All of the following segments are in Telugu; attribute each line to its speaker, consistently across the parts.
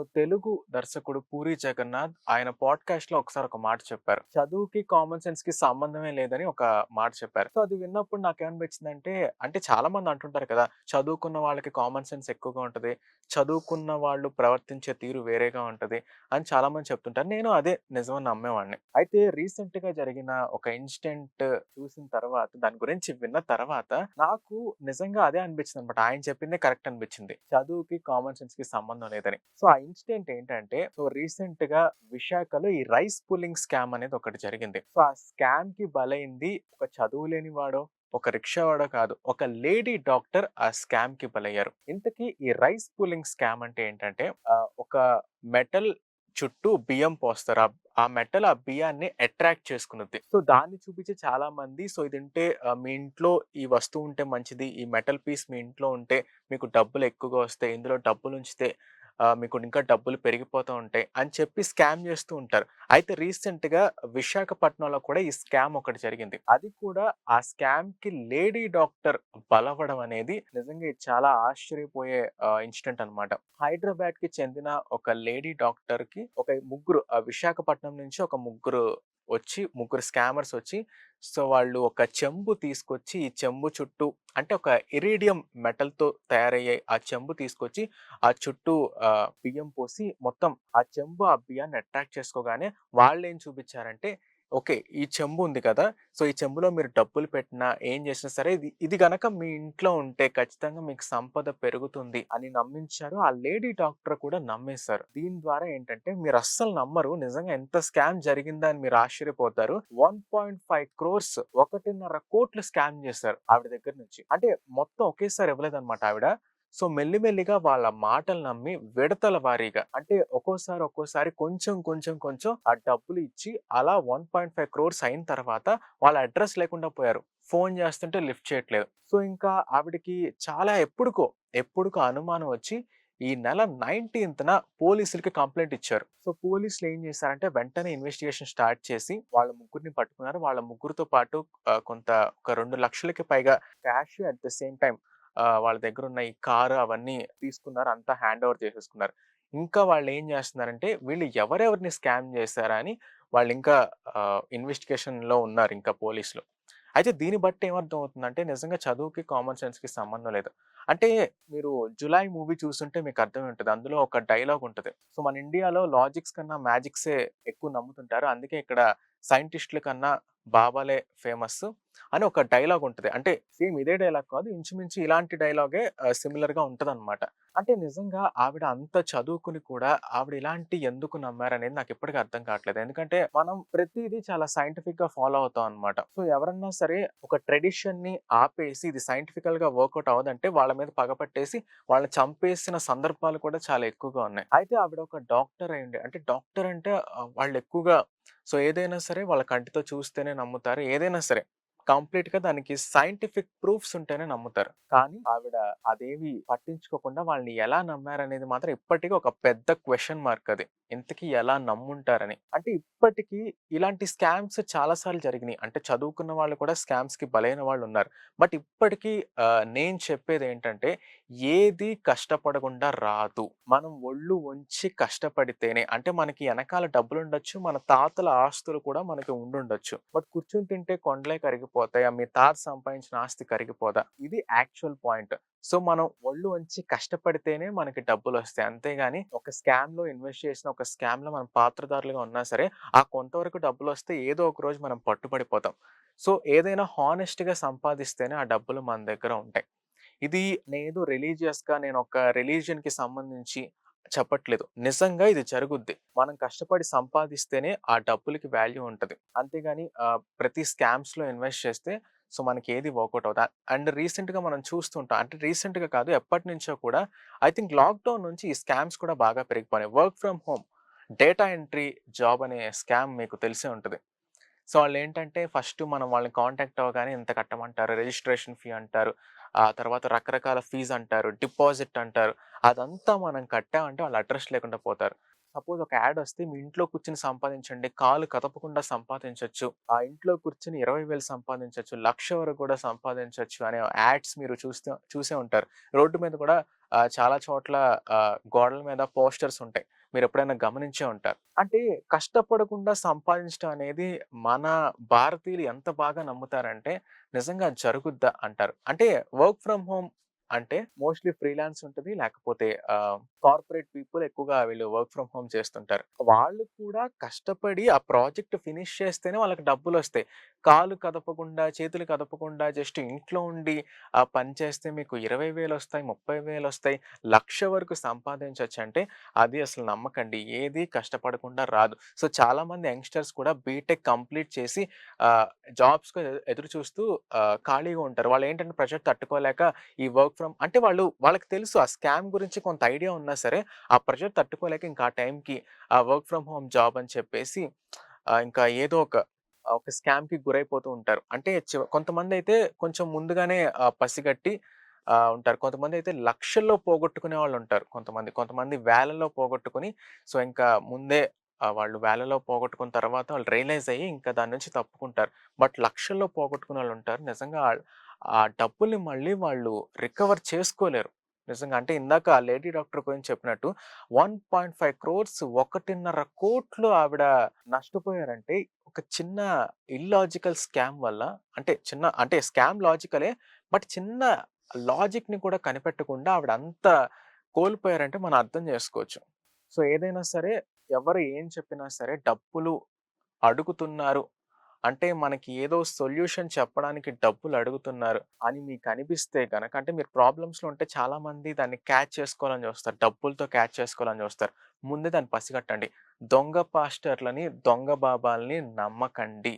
Speaker 1: సో తెలుగు దర్శకుడు పూరి జగన్నాథ్ ఆయన పాడ్కాస్ట్లో ఒకసారి ఒక మాట చెప్పారు. చదువుకి కామన్ సెన్స్కి సంబంధమే లేదని ఒక మాట చెప్పారు. సో అది విన్నప్పుడు నాకు ఏమనిపించిందంటే అంటే చాలా మంది అంటుంటారు కదా చదువుకున్న వాళ్ళకి కామన్ సెన్స్ ఎక్కువగా ఉంటుంది చదువుకున్న వాళ్ళు ప్రవర్తించే తీరు వేరేగా ఉంటుంది అని చాలా మంది చెప్తుంటారు. నేను అదే నిజమని నమ్మేవాడిని. అయితే రీసెంట్గా జరిగిన ఒక ఇన్సిడెంట్ చూసిన తర్వాత దాని గురించి విన్న తర్వాత నాకు నిజంగా అదే అనిపించింది అనమాట ఆయన చెప్పిందే కరెక్ట్ అనిపించింది. చదువుకి కామన్ సెన్స్కి సంబంధం లేదని. సో ఆ ఇన్సిడెంట్ ఏంటంటే సో రీసెంట్గా విశాఖలో ఈ రైస్ పుల్లింగ్ స్కామ్ అనేది ఒకటి జరిగింది. సో ఆ స్కామ్కి బలైంది ఒక చదువు లేని వాడో ఒక రిక్షా వాడో కాదు ఒక లేడీ డాక్టర్ ఆ స్కామ్కి బలయ్యారు. ఇంతకీ ఈ రైస్ పుల్లింగ్ స్కామ్ అంటే ఏంటంటే ఒక మెటల్ చుట్టూ బియ్యం పోస్తారు. ఆ- మెటల్ ఆ బియ్యాన్ని అట్రాక్ట్ చేసుకున్నది. సో దాన్ని చూపించి చాలా మంది సో ఇది ఉంటే మీ ఇంట్లో ఈ వస్తువు ఉంటే మంచిది ఈ మెటల్ పీస్ మీ ఇంట్లో ఉంటే మీకు డబ్బులు ఎక్కువగా వస్తాయి ఇందులో డబ్బులు ఉంచితే మీకు ఇంకా డబ్బులు పెరిగిపోతూ ఉంటాయి అని చెప్పి స్కామ్ చేస్తూ ఉంటారు. అయితే రీసెంట్గా విశాఖపట్నంలో కూడా ఈ స్కామ్ ఒకటి జరిగింది. అది కూడా ఆ స్కామ్కి లేడీ డాక్టర్ బలవడం అనేది నిజంగా ఇది చాలా ఆశ్చర్యపోయే ఇన్సిడెంట్ అనమాట హైదరాబాద్కి చెందిన ఒక లేడీ డాక్టర్కి ఒక ముగ్గురు విశాఖపట్నం నుంచి ఒక ముగ్గురు వచ్చి ముగ్గురు స్కామర్స్ వచ్చి సో వాళ్ళు ఒక చెంబు తీసుకొచ్చి ఈ చెంబు చుట్టూ అంటే ఒక ఇరీడియం మెటల్తో తయారయ్యే ఆ చెంబు తీసుకొచ్చి ఆ చుట్టూ బియ్యం పోసి మొత్తం ఆ చెంబు ఆ బియ్యాన్ని అట్రాక్ట్ చేసుకోగానే వాళ్ళు ఏం చూపించారంటే ఓకే. ఈ చెంబు ఉంది కదా! సో ఈ చెంబులో మీరు డబ్బులు పెట్టినా ఏం చేసినా సరే ఇది ఇది గనక మీ ఇంట్లో ఉంటే ఖచ్చితంగా మీకు సంపద పెరుగుతుంది అని నమ్మించారు. ఆ లేడీ డాక్టర్ కూడా నమ్మేశారు. దీని ద్వారా ఏంటంటే మీరు అస్సలు నమ్మరు. నిజంగా ఎంత స్కామ్ జరిగిందా అని మీరు ఆశ్చర్యపోతారు. వన్ పాయింట్ ఫైవ్ క్రోర్స్ ఒకటిన్నర కోట్లు స్కామ్ చేశారు ఆవిడ దగ్గర నుంచి. అంటే మొత్తం ఒకేసారి ఇవ్వలేదన్నమాట ఆవిడ. సో మెల్లిమెల్లిగా వాళ్ళ మాటలు నమ్మి విడతల వారీగా అంటే ఒక్కోసారి ఒక్కోసారి కొంచెం కొంచెం కొంచెం ఆ డబ్బులు ఇచ్చి అలా వన్ పాయింట్ ఫైవ్ క్రోర్స్ అయిన తర్వాత వాళ్ళ అడ్రస్ లేకుండా పోయారు. ఫోన్ చేస్తుంటే లిఫ్ట్ చేయట్లేదు. సో ఇంకా ఆవిడకి చాలా ఎప్పుడుకో ఎప్పుడుకో అనుమానం వచ్చి ఈ నెల నైన్టీన్త్న పోలీసులకి కంప్లైంట్ ఇచ్చారు. సో పోలీసులు ఏం చేశారంటే వెంటనే ఇన్వెస్టిగేషన్ స్టార్ట్ చేసి వాళ్ళ ముగ్గురిని పట్టుకున్నారు. వాళ్ళ ముగ్గురితో పాటు కొంత ఒక రెండు లక్షలకి పైగా cash at the same time వాళ్ళ దగ్గర ఉన్న ఈ కారు అవన్నీ తీసుకున్నారు. అంతా హ్యాండ్ ఓవర్ చేసేసుకున్నారు. ఇంకా వాళ్ళు ఏం చేస్తున్నారంటే వీళ్ళు ఎవరెవరిని స్కామ్ చేశారా అని వాళ్ళు ఇంకా ఇన్వెస్టిగేషన్లో ఉన్నారు ఇంకా పోలీసులు. అయితే దీన్ని బట్టి ఏమర్థం అవుతుందంటే నిజంగా చదువుకి కామన్ సెన్స్కి సంబంధం లేదు. అంటే మీరు జులై మూవీ చూస్తుంటే మీకు అర్థం ఉంటుంది. అందులో ఒక డైలాగ్ ఉంటుంది. సో మన ఇండియాలో లాజిక్స్ కన్నా మ్యాజిక్సే ఎక్కువ నమ్ముతుంటారు. అందుకే ఇక్కడ సైంటిస్టుల కన్నా బాబాలే ఫేమస్ అని ఒక డైలాగ్ ఉంటుంది. అంటే సేమ్ ఇదే డైలాగ్ కాదు ఇంచుమించు ఇలాంటి డైలాగే సిమిలర్గా ఉంటది అనమాట అంటే నిజంగా ఆవిడ అంత చదువుకుని కూడా ఆవిడ ఇలాంటి ఎందుకు నమ్మారనేది నాకు ఇప్పటికీ అర్థం కావట్లేదు. ఎందుకంటే మనం ప్రతిదీ చాలా సైంటిఫిక్గా ఫాలో అవుతాం అనమాట సో ఎవరన్నా సరే ఒక ట్రెడిషన్ని ఆపేసి ఇది సైంటిఫికల్గా వర్కౌట్ అవ్వదంటే వాళ్ళ మీద పగపట్టేసి వాళ్ళని చంపేసిన సందర్భాలు కూడా చాలా ఎక్కువగా ఉన్నాయి. అయితే ఆవిడ ఒక డాక్టర్ అయ్యండి అంటే డాక్టర్ అంటే వాళ్ళు ఎక్కువగా సో ఏదైనా సరే వాళ్ళ కంటితో చూస్తేనే నమ్ముతారు. ఏదైనా సరే. కంప్లీట్గా దానికి సైంటిఫిక్ ప్రూఫ్స్ ఉంటేనే నమ్ముతారు. కానీ ఆవిడ అదేవి పట్టించుకోకుండా వాళ్ళని ఎలా నమ్మారనేది మాత్రం ఇప్పటికీ ఒక పెద్ద క్వశ్చన్ మార్క్ అది. ఇంతకీ ఎలా నమ్ముంటారని. అంటే ఇప్పటికీ ఇలాంటి స్కామ్స్ చాలా సార్లు జరిగినాయి. అంటే చదువుకున్న వాళ్ళు కూడా స్కామ్స్కి బలైన వాళ్ళు ఉన్నారు. బట్ ఇప్పటికీ నేను చెప్పేది ఏంటంటే ఏది కష్టపడకుండా రాదు. మనం ఒళ్ళు వంచి కష్టపడితేనే. అంటే మనకి వెనకాల డబ్బులు ఉండొచ్చు మన తాతల ఆస్తులు కూడా మనకి ఉండుండొచ్చు. బట్ కూర్చుని తింటే కొండలే కరిగిపోతాయా మీ తాత సంపాదించిన ఆస్తి కరిగిపోదా? ఇది యాక్చువల్ పాయింట్. సో మనం ఒళ్ళు వంచి కష్టపడితేనే మనకి డబ్బులు వస్తాయి అంతేగాని ఒక స్కామ్లో ఇన్వెస్ట్ చేసిన ఒక స్కామ్లో మనం పాత్రదారులుగా ఉన్నా సరే ఆ కొంతవరకు డబ్బులు వస్తే ఏదో ఒక రోజు మనం పట్టుబడిపోతాం. సో ఏదైనా హానెస్ట్గా సంపాదిస్తేనే ఆ డబ్బులు మన దగ్గర ఉంటాయి. ఇది నేను రిలీజియస్గా నేను ఒక రిలీజియన్కి సంబంధించి చెప్పట్లేదు. నిజంగా ఇది జరుగుద్ది. మనం కష్టపడి సంపాదిస్తేనే ఆ డబ్బులకి వాల్యూ ఉంటుంది. అంతేగాని ప్రతి స్కామ్స్లో ఇన్వెస్ట్ చేస్తే సో మనకి ఏది వర్కౌట్ అవుతుంది అండ్ రీసెంట్గా మనం చూస్తుంటాం. అంటే రీసెంట్గా కాదు ఎప్పటి నుంచో కూడా ఐ థింక్ లాక్డౌన్ నుంచి ఈ స్కామ్స్ కూడా బాగా పెరిగిపోయినాయి. Work from home data entry job అనే స్కామ్ మీకు తెలిసే ఉంటుంది. సో వాళ్ళు ఏంటంటే ఫస్ట్ మనం వాళ్ళని కాంటాక్ట్ అవ్వగానే ఇంత కట్టమంటారు రిజిస్ట్రేషన్ ఫీ అంటారు. ఆ తర్వాత రకరకాల ఫీజు అంటారు డిపాజిట్ అంటారు. అదంతా మనం కట్టామంటే వాళ్ళు అడ్రస్ లేకుండా పోతారు. సపోజ్ ఒక యాడ్ వస్తే మీ ఇంట్లో కూర్చుని సంపాదించండి కాలు కదపకుండా సంపాదించవచ్చు ఆ ఇంట్లో కూర్చుని ఇరవై వేలు సంపాదించవచ్చు లక్ష వరకు కూడా సంపాదించవచ్చు అనే యాడ్స్ మీరు చూస్తే చూసే ఉంటారు. రోడ్డు మీద కూడా చాలా చోట్ల గోడల మీద పోస్టర్స్ ఉంటాయి. మీరు ఎప్పుడైనా గమనించే ఉంటారు. అంటే కష్టపడకుండా సంపాదించడం అనేది మన భారతీయులు ఎంత బాగా నమ్ముతారంటే నిజంగా జరుగుద్దా అంటారు. అంటే వర్క్ ఫ్రమ్ హోమ్ అంటే మోస్ట్‌లీ ఫ్రీలాన్స్ ఉంటుంది లేకపోతే కార్పొరేట్ పీపుల్ ఎక్కువగా వీళ్ళు వర్క్ ఫ్రమ్ హోమ్ చేస్తుంటారు. వాళ్ళు కూడా కష్టపడి ఆ ప్రాజెక్ట్ ఫినిష్ చేస్తేనే వాళ్ళకి డబ్బులు వస్తాయి కాలు కదపకుండా, చేతులు కదపకుండా జస్ట్ ఇంట్లో ఉండి ఆ పని చేస్తే మీకు ఇరవై వేలు వస్తాయి, 30,000 వస్తాయి, లక్ష వరకు సంపాదించొచ్చంటే అది అసలు నమ్మకండి. ఏది కష్టపడకుండా రాదు. సో, చాలామంది యంగ్‌స్టర్స్ కూడా బీటెక్ కంప్లీట్ చేసి జాబ్స్‌కి ఎదురు చూస్తూ ఖాళీగా ఉంటారు. వాళ్ళు ఏంటంటే ప్రెషర్ తట్టుకోలేక ఈ వర్క్ ఫ్రమ్ అంటే వాళ్ళు వాళ్ళకి తెలుసు ఆ స్కామ్ గురించి కొంత ఐడియా ఉన్నా సరే, ఆ ప్రెషర్ తట్టుకోలేక ఇంకా ఆ టైంకి ఆ వర్క్ ఫ్రమ్ హోమ్ జాబ్ అని చెప్పేసి ఇంకా ఏదో ఒక ఒక స్కామ్‌కి గురైపోతూ ఉంటారు. అంటే కొంతమంది అయితే కొంచెం ముందుగానే పసిగట్టి ఉంటారు ఉంటారు. అయితే లక్షల్లో పోగొట్టుకునే వాళ్ళు ఉంటారు కొంతమంది. కొంతమంది వేలల్లో పోగొట్టుకుని సో, ఇంకా ముందే వాళ్ళు వేలలో పోగొట్టుకున్న తర్వాత వాళ్ళు రియలైజ్ అయ్యి ఇంకా దాని నుంచి తప్పుకుంటారు. బట్ లక్షల్లో పోగొట్టుకునే వాళ్ళు ఉంటారు నిజంగా ఆ డబ్బుల్ని మళ్ళీ వాళ్ళు రికవర్ చేసుకోలేరు. నిజంగా అంటే ఇందాక ఆ లేడీ డాక్టర్ గురించి చెప్పినట్టు 1.5 క్రోర్స్ 1.5 ఆవిడ నష్టపోయారంటే ఒక చిన్న ఇల్లాజికల్ స్కామ్ వల్ల అంటే చిన్న అంటే స్కామ్ లాజికలే. బట్ చిన్న లాజిక్‌ని కూడా కనిపెట్టకుండా ఆవిడ అంత కోల్పోయారంటే మనం అర్థం చేసుకోవచ్చు. సో, ఏదైనా సరే ఎవరు ఏం చెప్పినా సరే డబ్బులు అడుగుతున్నారు అంటే మనకి ఏదో సొల్యూషన్ చెప్పడానికి డబ్బులు అడుగుతున్నారు అని మీకు అనిపిస్తే కనుక అంటే మీరు ప్రాబ్లమ్స్‌లో ఉంటే చాలామంది దాన్ని క్యాచ్ చేసుకోవాలని చూస్తారు. డబ్బులతో క్యాచ్ చేసుకోవాలని చూస్తారు. ముందే దాన్ని పసిగట్టండి. దొంగ పాస్టర్‌లని, దొంగ బాబాల్ని నమ్మకండి.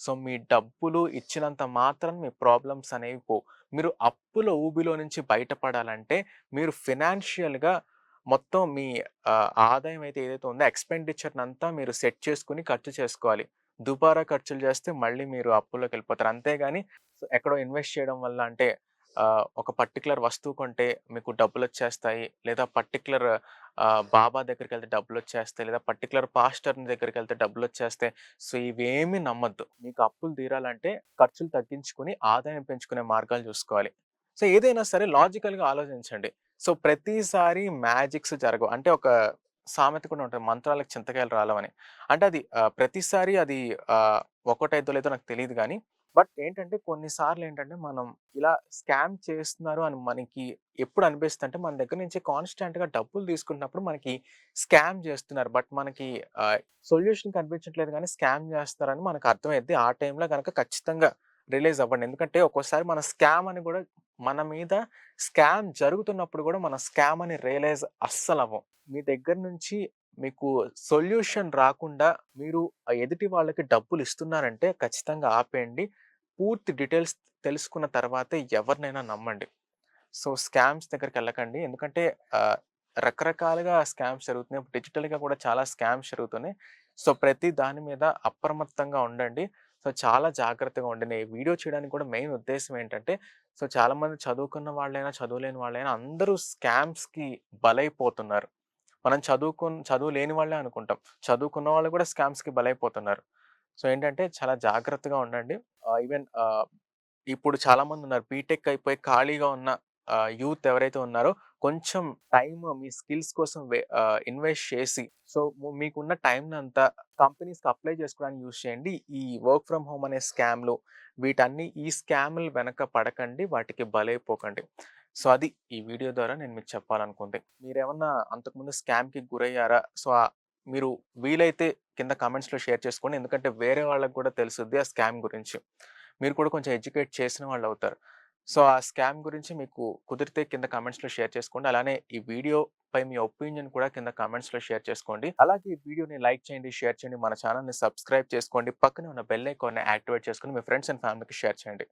Speaker 1: సో, మీ డబ్బులు ఇచ్చినంత మాత్రం మీ ప్రాబ్లమ్స్ అనేవి పోవు. మీరు అప్పుల ఊబిలో నుంచి బయటపడాలంటే మీరు ఫినాన్షియల్‌గా మొత్తం మీ ఆదాయం అయితే ఏదైతే ఉందో ఎక్స్‌పెండిచర్‌నంతా మీరు సెట్ చేసుకుని ఖర్చు చేసుకోవాలి. దుబారా ఖర్చులు చేస్తే మళ్ళీ మీరు అప్పుల్లోకెళ్ళిపోతారు. అంతేగాని ఎక్కడో ఇన్వెస్ట్ చేయడం వల్ల అంటే ఒక పర్టికులర్ వస్తువు కొంటే మీకు డబ్బులు వచ్చేస్తాయి లేదా పర్టికులర్ బాబా దగ్గరికి వెళ్తే డబ్బులు వచ్చేస్తాయి లేదా పర్టిక్యులర్ పాస్టర్‌ని డబ్బులు వచ్చేస్తాయి సో, ఇవేమీ నమ్మద్దు మీకు అప్పులు తీరాలంటే ఖర్చులు తగ్గించుకుని ఆదాయం పెంచుకునే మార్గాలు చూసుకోవాలి. సో, ఏదైనా సరే లాజికల్‌గా ఆలోచించండి. సో, ప్రతిసారి మ్యాజిక్స్ జరగవు. అంటే ఒక సామెత కూడా ఉంటుంది మంత్రాలకు చింతకాయలు రాలవని. అంటే అది ప్రతిసారి అది ఆహ్, లేదో నాకు తెలియదు కానీ బట్ ఏంటంటే కొన్నిసార్లు ఏంటంటే మనం ఇలా స్కామ్ చేస్తున్నారు అని మనకి ఎప్పుడు అనిపిస్తుంది అంటే మన దగ్గర నుంచి కాన్‌స్టాంట్‌గా డబ్బులు తీసుకుంటున్నప్పుడు మనకి స్కామ్ చేస్తున్నారు. బట్ మనకి సొల్యూషన్ కనిపించట్లేదు కానీ స్కామ్ చేస్తున్నారని మనకు అర్థమైద్ది. ఆ టైంలో కనుక ఖచ్చితంగా రిలీజ్ అవ్వండి. ఎందుకంటే ఒక్కోసారి మన స్కామ్ అని కూడా మన మీద స్కామ్ జరుగుతున్నప్పుడు కూడా మన స్కామ్ అని రియలైజ్ అస్సలవ్వం. మీ దగ్గర నుంచి మీకు సొల్యూషన్ రాకుండా మీరు ఎదుటి వాళ్ళకి డబ్బులు ఇస్తున్నారంటే ఖచ్చితంగా ఆపేయండి. పూర్తి డీటెయిల్స్ తెలుసుకున్న తర్వాతే ఎవరినైనా నమ్మండి. సో, స్కామ్స్ దగ్గరికి వెళ్ళకండి ఎందుకంటే రకరకాలుగా స్కామ్స్ జరుగుతున్నాయి. డిజిటల్‌గా కూడా చాలా స్కామ్స్ జరుగుతున్నాయి. సో, ప్రతి దాని మీద అప్రమత్తంగా ఉండండి. సో, చాలా జాగ్రత్తగా ఉండండి. వీడియో చేయడానికి కూడా మెయిన్ ఉద్దేశం ఏంటంటే సో, చాలామంది చదువుకున్న వాళ్ళైనా, చదువులేని వాళ్ళైనా అందరూ స్కామ్స్‌కి బలైపోతున్నారు. మనం చదువుకు చదువు లేని వాళ్ళే అనుకుంటాం. చదువుకున్న వాళ్ళు కూడా స్కామ్స్‌కి బలైపోతున్నారు. సో, ఏంటంటే చాలా జాగ్రత్తగా ఉండండి. ఈవెన్ ఇప్పుడు చాలామంది ఉన్నారు బీటెక్ అయిపోయి ఖాళీగా ఉన్న యూత్ ఎవరైతే ఉన్నారో కొంచెం టైమ్ మీ స్కిల్స్ కోసం ఇన్వెస్ట్ చేసి సో, మీకున్న మీకున్న అంతా కంపెనీస్‌కి అప్లై చేసుకోవడానికి యూజ్ చేయండి. ఈ వర్క్ ఫ్రమ్ హోమ్ అనే స్కామ్‌లు వీటన్ని ఈ స్కామ్లు వెనక పడకండి. వాటికి బలైపోకండి. సో, అది ఈ వీడియో ద్వారా నేను మీకు చెప్పాలనుకుంది. మీరేమన్నా అంతకుముందు స్కామ్‌కి గురయ్యారా? సో, మీరు వీలైతే కింద కామెంట్స్‌లో షేర్ చేసుకోండి. ఎందుకంటే వేరే వాళ్ళకి కూడా తెలుసుద్ది ఆ స్కామ్ గురించి. మీరు కూడా కొంచెం ఎడ్యుకేట్ చేసిన వాళ్ళు అవుతారు సో, ఆ స్కామ్ గురించి మీకు కుదిరితే కింద కామెంట్స్‌లో షేర్ చేసుకోండి. అలానే ఈ వీడియో పై మీ ఒపీనియన్ కూడా కింద కామెంట్స్‌లో షేర్ చేసుకోండి. అలాగే ఈ వీడియోని లైక్ చేయండి, షేర్ చేయండి. మన ఛానల్ని సబ్స్క్రైబ్ చేసుకోండి. పక్కనే ఉన్న బెల్ ఐకాన్‌ని యాక్టివేట్ చేసుకొని మీ ఫ్రెండ్స్ అండ్ ఫ్యామిలీకి షేర్ చేయండి.